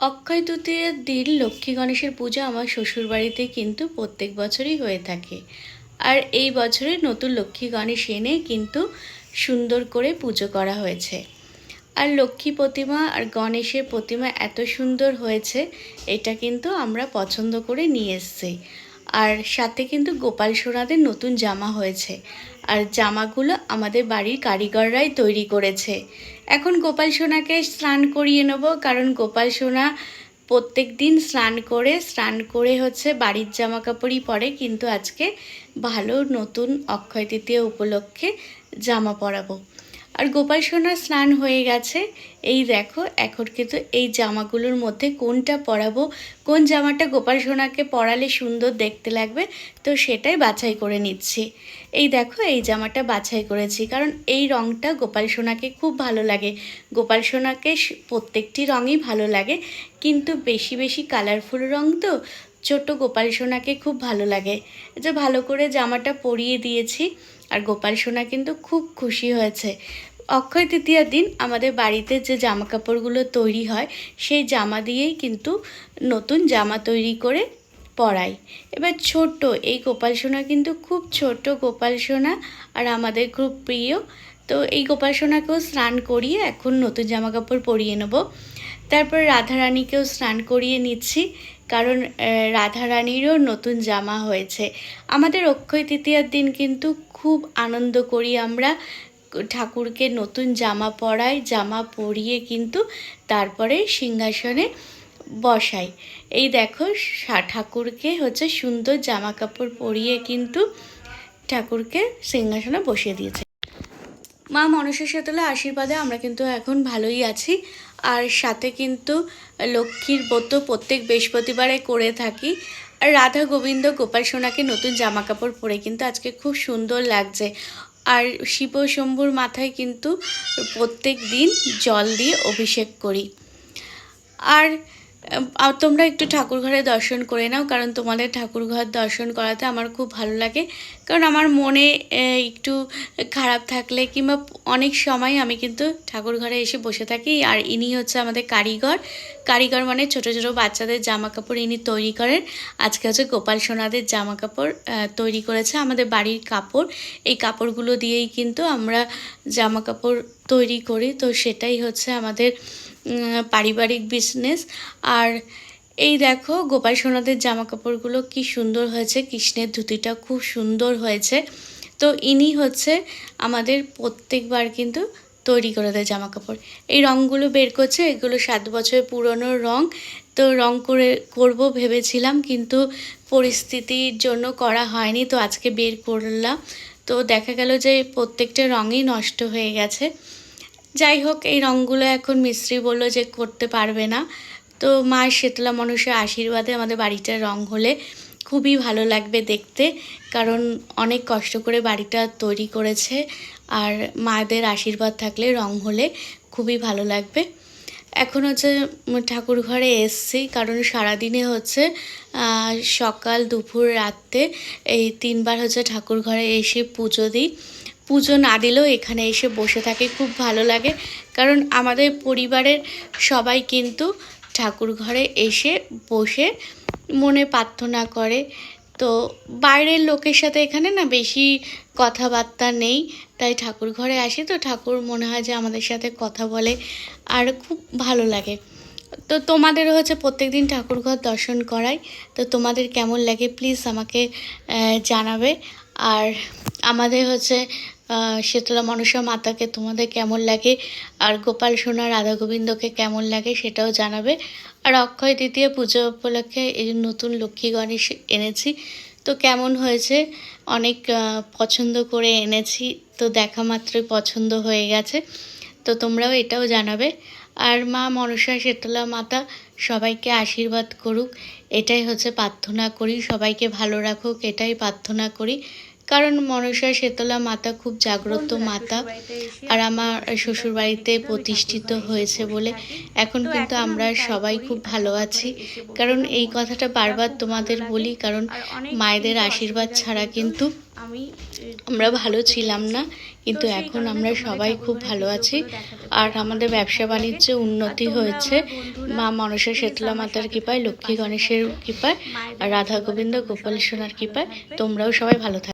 অক্ষয় তৃতীয়ার দিন লক্ষ্মী গণেশের পুজো আমার শ্বশুরবাড়িতে কিন্তু প্রত্যেক বছরই হয়ে থাকে। আর এই বছরে নতুন লক্ষ্মী গণেশ এনে কিন্তু সুন্দর করে পুজো করা হয়েছে। আর লক্ষ্মী প্রতিমা আর গণেশের প্রতিমা এত সুন্দর হয়েছে, এটা কিন্তু আমরা পছন্দ করে নিয়ে এসেছি। আর সাথে কিন্তু গোপাল সোনাদের নতুন জামা হয়েছে। আর জামাগুলো আমাদের বাড়ির কারিগররাই তৈরি করেছে। এখন গোপাল সোনাকে স্নান করিয়ে নেব, কারণ গোপাল সোনা প্রত্যেক দিন স্নান করে স্নান করে হচ্ছে বাড়ির জামা কাপড়ই পরে, কিন্তু আজকে ভালো নতুন অক্ষয় তৃতীয় উপলক্ষে জামা পরাবো। আর গোপাল সোনার স্নান হয়ে গেছে। এই দেখো, এখন কিন্তু এই জামাগুলোর মধ্যে কোনটা পরাবো, কোন জামাটা গোপাল সোনাকে পরালে সুন্দর দেখতে লাগবে, তো সেটাই বাছাই করে নিচ্ছি। এই দেখো, এই জামাটা বাছাই করেছি, কারণ এই রঙটা গোপাল সোনাকে খুব ভালো লাগে। গোপাল সোনাকে প্রত্যেকটি রঙই ভালো লাগে, কিন্তু বেশি বেশি কালারফুল রঙ তো ছোট গোপাল সোনাকে খুব ভালো লাগে। যে ভালো করে জামাটা পরিয়ে দিয়েছি, আর গোপাল সোনা কিন্তু খুব খুশি হয়েছে। অক্ষয় তৃতীয়ার দিন আমাদের বাড়িতে যে জামা কাপড়গুলো তৈরি হয়, সেই জামা দিয়েই কিন্তু নতুন জামা তৈরি করে পরাই। এবার ছোট এই গোপাল সোনা কিন্তু খুব ছোট গোপাল সোনা আর আমাদের খুব প্রিয়। তো এই গোপাল সোনাকেও স্নান করিয়ে এখন নতুন জামা কাপড় পরিয়ে নেব। তারপর রাধারানীকেও স্নান করিয়ে নিচ্ছি, কারণ রাধারানীরও নতুন জামা হয়েছে। আমাদের অক্ষয় তৃতীয়ার দিন কিন্তু খুব আনন্দ করি আমরা। ঠাকুরকে নতুন জামা পরাই জামা পরিয়ে কিন্তু তারপরে সিংহাসনে বসাই এই দেখো ঠাকুরকে হচ্ছে সুন্দর জামা কাপড় পরিয়ে কিন্তু ঠাকুরকে সিংহাসনে বসিয়ে দিয়েছে। মা মনসা শীতলা আশীর্বাদে আমরা কিন্তু এখন ভালোই আছি। আর সাথে কিন্তু লক্ষ্মীর ব্রত প্রত্যেক বৃহস্পতিবারে করে থাকি। আর রাধা গোবিন্দ গোপাল সোনাকে নতুন জামা কাপড় পরে কিন্তু আজকে খুব সুন্দর লাগছে। আর শিব শম্ভুর মাথায় কিন্তু প্রত্যেক দিন জল দিয়ে অভিষেক করি। আর আর তোমরা একটু ঠাকুর ঘরে দর্শন করে নাও, কারণ তোমাদের ঠাকুর ঘর দর্শন করাতে আমার খুব ভালো লাগে। কারণ আমার মনে একটু খারাপ থাকলে কিংবা অনেক সময় আমি কিন্তু ঠাকুর ঘরে এসে বসে থাকি। আর ইনি হচ্ছে আমাদের কারিগর। কারিগর মানে ছোট ছোট বাচ্চাদের জামা কাপড় ইনি তৈরি করেন। আজকে হচ্ছে গোপাল সোনাদের জামা কাপড় তৈরি করেছে আমাদের বাড়ির কাপড়। এই কাপড়গুলো দিয়েই কিন্তু আমরা জামা কাপড় তৈরি করি। তো সেটাই হচ্ছে আমাদের পারিবারিক বিজনেস আর এই দেখো, গোপাল সোনাদের জামা কাপড়গুলো কি সুন্দর হয়েছে, কৃষ্ণের ধুতিটা খুব সুন্দর হয়েছে। তো ইনি হচ্ছে আমাদের প্রত্যেকবার কিন্তু তৈরি করে দেয় জামা কাপড় এই রঙগুলো বের করছে, এগুলো সাত বছর পুরনো রং। তো রং করে, করব ভেবেছিলাম, কিন্তু পরিস্থিতির জন্য করা হয়নি, তো আজকে বের করলাম। তো দেখা গেল যে প্রত্যেকটা রঙই নষ্ট হয়ে গেছে। যাই হোক, এই রঙগুলো এখন মিস্ত্রি বলল যে করতে পারবে না। তো মা শীতলা মানুষের আশীর্বাদে আমাদের বাড়িটা রং হলে খুবই ভালো লাগবে দেখতে, কারণ অনেক কষ্ট করে বাড়িটা তৈরি করেছে। আর মাদের আশীর্বাদ থাকলে রং হলে খুবই ভালো লাগবে। এখন হচ্ছে ঠাকুর ঘরে এসছি, কারণ সারাদিনে হচ্ছে সকাল, দুপুর, রাত্রে এই তিনবার হচ্ছে ঠাকুর ঘরে এসে পুজো দিই। পুজো না দিলেও এখানে এসে বসে থাকে, খুব ভালো লাগে। কারণ আমাদের পরিবারের সবাই কিন্তু ঠাকুর ঘরে এসে বসে মনে প্রার্থনা করে। তো বাইরের লোকের সাথে এখানে না বেশি কথাবার্তা নেই, তাই ঠাকুর ঘরে আসি তো ঠাকুর মনে হয় যে আমাদের সাথে কথা বলে আর খুব ভালো লাগে। তো তোমাদের হচ্ছে প্রত্যেকদিন ঠাকুর ঘর দর্শন করাই, তো তোমাদের কেমন লাগে প্লিজ আমাকে জানাবে। আর আমাদের হচ্ছে শীতলা মনসা মাতাকে তোমাদের কেমন লাগে? আর গোপাল সোনা রাধা গোবিন্দকে কেমন লাগে সেটাও জানাবে। আর অক্ষয় তৃতীয়া পুজো উপলক্ষে এই নতুন লক্ষ্মী গণেশ এনেছি, তো কেমন হয়েছে? অনেক পছন্দ করে এনেছি, তো দেখা মাত্রই পছন্দ হয়ে গেছে, তো তোমরাও এটাও জানাবে। আর মা মনসা শীতলা মাতা সবাইকে আশীর্বাদ করুক, এটাই হচ্ছে প্রার্থনা করি, সবাইকে ভালো রাখুক, এটাই প্রার্থনা করি। কারণ মনসা শেতলা মাতা খুব জাগ্রত মাতা আর আমার শ্বশুর বাড়িতে প্রতিষ্ঠিত হয়েছে বলে এখন কিন্তু আমরা সবাই খুব ভালো আছি। কারণ এই কথাটা বারবার তোমাদের বলি কারণ মায়েদের আশীর্বাদ ছাড়া কিন্তু আমরা ভালো ছিলাম না। কিন্তু এখন আমরা সবাই খুব ভালো আছি আর আমাদের ব্যবসা বাণিজ্যে উন্নতি হয়েছে। মা মনসা শেতলা মাতার কৃপায় লক্ষ্মী গণেশের কৃপায় আর রাধা গোবিন্দ গোপাল সোনার কৃপায় তোমরাও সবাই ভালো থাকবে।